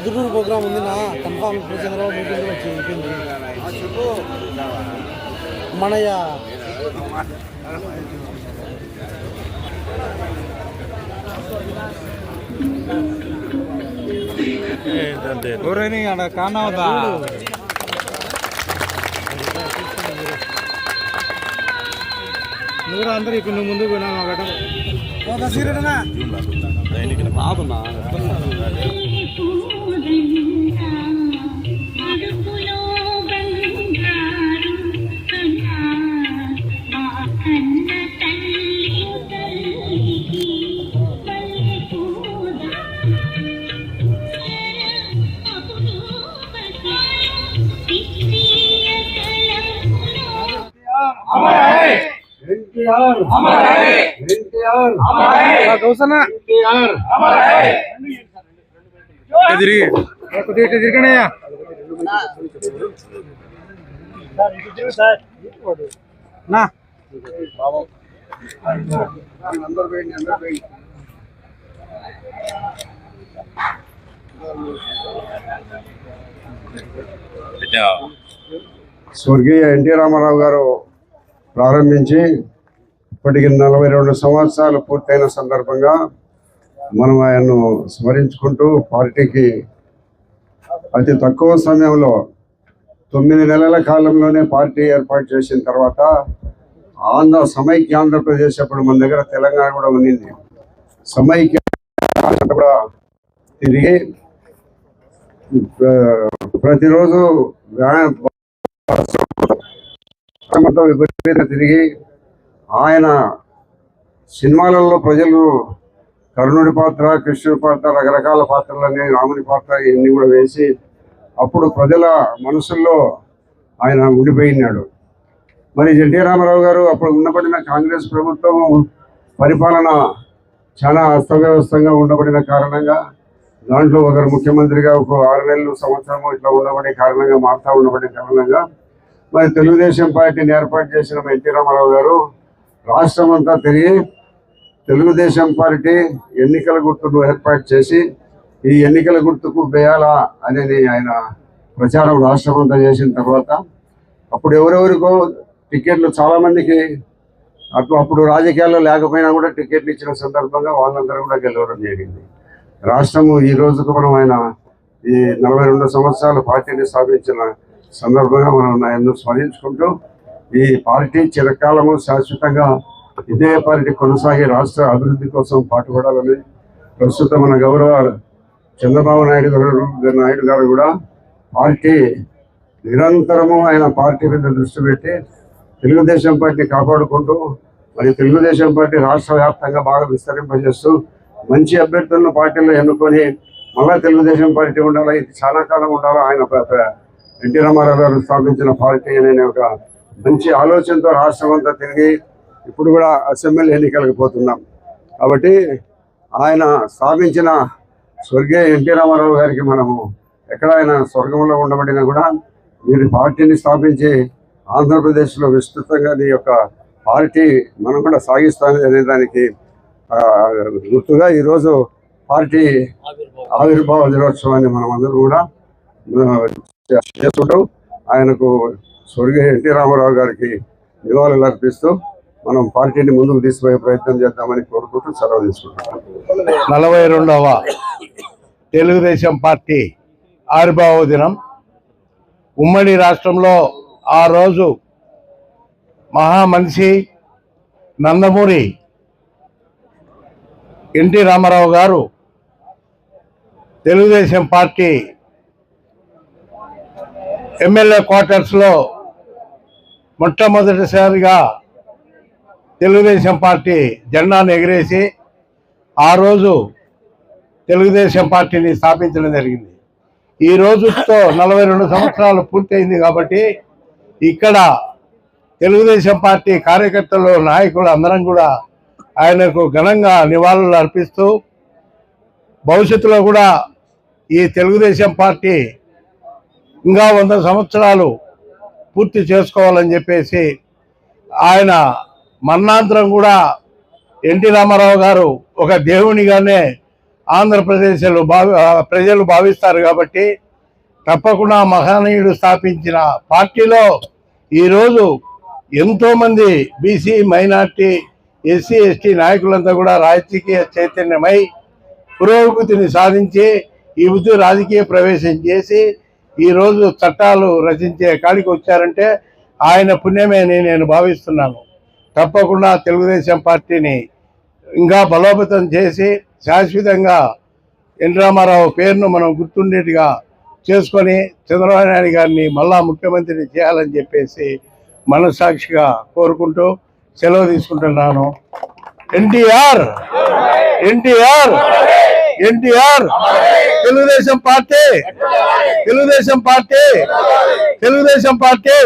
Proddatur programme ఉంది నా confirm ఇప్పుడు చంద్రబాబు మీటింగ్ వచ్చి అయిపోయింది మనయ్య ఎవరైనా ఆడ కానవదా నువ్వు అందరూ ఇక్కడ నువ్వు ముందుకు పోయినా ఒకట సీరియట్నా అడుగులో తిరిగి. తిరగనయ్యా నా. స్వర్గీయ ఎన్టీ రామారావు గారు ప్రారంభించి ఇప్పటికి నలభై రెండు సంవత్సరాలు పూర్తయిన సందర్భంగా మనం ఆయన్ను స్మరించుకుంటూ పార్టీకి అతి తక్కువ సమయంలో తొమ్మిది నెలల కాలంలోనే పార్టీ ఏర్పాటు చేసిన తర్వాత ఆంధ్ర సమైక్య ఆంధ్రప్రదేశ్ అప్పుడు మన దగ్గర తెలంగాణ కూడా ఉండింది సమైక్య కూడా తిరిగి ప్రతిరోజు వ్యాయామం ప్రేమతో విపరీతంగా తిరిగి ఆయన సినిమాలలో ప్రజలు కర్ణుడి పాత్ర కృష్ణుడి పాత్ర రకరకాల పాత్రలన్నీ రాముని పాత్ర ఇవన్నీ కూడా వేసి అప్పుడు ప్రజల మనసుల్లో ఆయన ఉండిపోయినాడు. మరి ఎన్టీ రామారావు గారు అప్పుడు ఉండబడిన కాంగ్రెస్ ప్రభుత్వం పరిపాలన చాలా అస్తవ్యవస్థంగా ఉండబడిన కారణంగా దాంట్లో ఒకరు ముఖ్యమంత్రిగా ఒక ఆరు నెలలు సంవత్సరము ఇట్లా ఉండబడే కారణంగా మారుతా ఉండబడిన కారణంగా మరి తెలుగుదేశం పార్టీని ఏర్పాటు చేసిన మా ఎన్టీ రామారావు గారు రాష్ట్రం అంతా తిరిగి తెలుగుదేశం పార్టీ ఎన్నికల గుర్తును ఏర్పాటు చేసి ఈ ఎన్నికల గుర్తుకు వేయాలా అనేది ఆయన ప్రచారం రాష్ట్రం అంతా చేసిన తర్వాత అప్పుడు ఎవరెవరికో టికెట్లు చాలా మందికి అప్పుడు అప్పుడు రాజకీయాల్లో లేకపోయినా కూడా టికెట్లు ఇచ్చిన సందర్భంగా వాళ్ళందరూ కూడా గెలవడం జరిగింది. రాష్ట్రము ఈ రోజుకు మనం ఆయన ఈ నలభై రెండు సంవత్సరాలు పార్టీని స్థాపించిన సందర్భంగా మనం ఆయన్ను స్మరించుకుంటూ ఈ పార్టీ చిరకాలము శాశ్వతంగా ఇదే పార్టీ కొనసాగి రాష్ట్ర అభివృద్ధి కోసం పాటుపడాలని ప్రస్తుతం మన గౌరవ చంద్రబాబు నాయుడు గారు నాయుడు గారు కూడా పార్టీ నిరంతరము ఆయన పార్టీ మీద దృష్టి పెట్టి తెలుగుదేశం పార్టీ కాపాడుకుంటూ మరి తెలుగుదేశం పార్టీ రాష్ట్ర వ్యాప్తంగా బాగా విస్తరింపజేస్తూ మంచి అభ్యర్థులను పార్టీలో ఎన్నుకొని మళ్ళా తెలుగుదేశం పార్టీ ఉండాలి ఇది చాలా కాలం ఉండాలా ఆయన ఎన్టీ రామారావు గారు స్థాపించిన పార్టీ అనే ఒక మంచి ఆలోచనతో రాష్ట్రం అంతా తిరిగి ఇప్పుడు కూడా అసెంబ్లీ ఎన్నికలకు పోతున్నాం. కాబట్టి ఆయన స్థాపించిన స్వర్గీయ ఎన్టీ రామారావు గారికి మనము ఎక్కడ ఆయన స్వర్గంలో ఉండబడినా కూడా మీరు పార్టీని స్థాపించి ఆంధ్రప్రదేశ్లో విస్తృతంగా నీ యొక్క పార్టీ మనం కూడా సాగిస్తామని అనే దానికి గుర్తుగా ఈరోజు పార్టీ ఆవిర్భావ దినోత్సవాన్ని మనం అందరూ కూడా చేస్తుంటాం ఆయనకు స్వర్గీయ ఎన్టీ రామారావు గారికి నివాళులు అర్పిస్తూ మనం పార్టీని ముందుకు తీసుకుపోయే ప్రయత్నం చేద్దామని కోరుకుంటూ సెలవు తీసుకుంటాం నలభై రెండవ తెలుగుదేశం పార్టీ ఆవిర్భావ దినం. ఉమ్మడి రాష్ట్రంలో ఆ రోజు మహామనిషి నందమూరి ఎన్టీ రామారావు గారు తెలుగుదేశం పార్టీ ఎమ్మెల్యే క్వార్టర్స్లో మొట్టమొదటిసారిగా తెలుగుదేశం పార్టీ జెండాను ఎగిరేసి ఆ రోజు తెలుగుదేశం పార్టీని స్థాపించడం జరిగింది. ఈ రోజుతో నలభై రెండు సంవత్సరాలు పూర్తయింది కాబట్టి ఇక్కడ తెలుగుదేశం పార్టీ కార్యకర్తలు నాయకులు అందరం కూడా ఆయనకు ఘనంగా నివాళులు అర్పిస్తూ భవిష్యత్తులో కూడా ఈ తెలుగుదేశం పార్టీ ఇంకా వంద సంవత్సరాలు పూర్తి చేసుకోవాలని చెప్పేసి ఆయన మరణాంతరం కూడా ఎన్టీ రామారావు గారు ఒక దేవునిగానే ఆంధ్రప్రదేశ్లో భావి ప్రజలు భావిస్తారు కాబట్టి తప్పకుండా మహనీయుడు స్థాపించిన పార్టీలో ఈరోజు ఎంతోమంది బీసీ మైనార్టీ ఎస్సీ ఎస్టీ నాయకులంతా కూడా రాజకీయ చైతన్యమై పురోగతిని సాధించి ఈ ఉద్యోగ రాజకీయ ప్రవేశం చేసి ఈరోజు చట్టాలు రచించే కాడికి వచ్చారంటే ఆయన పుణ్యమేని నేను భావిస్తున్నాను. తప్పకుండా తెలుగుదేశం పార్టీని ఇంకా బలోపేతం చేసి శాశ్వతంగా ఎన్ రామారావు పేరును మనం గుర్తుండేట్టుగా చేసుకొని చంద్రబాబు నాయుడు గారిని మళ్ళా ముఖ్యమంత్రిని చేయాలని చెప్పేసి మనస్సాక్షిగా కోరుకుంటూ సెలవు తీసుకుంటున్నాను. NTR! NTR! NTR. Telugu Desam party. Telugu Desam party. Telugu Desam party.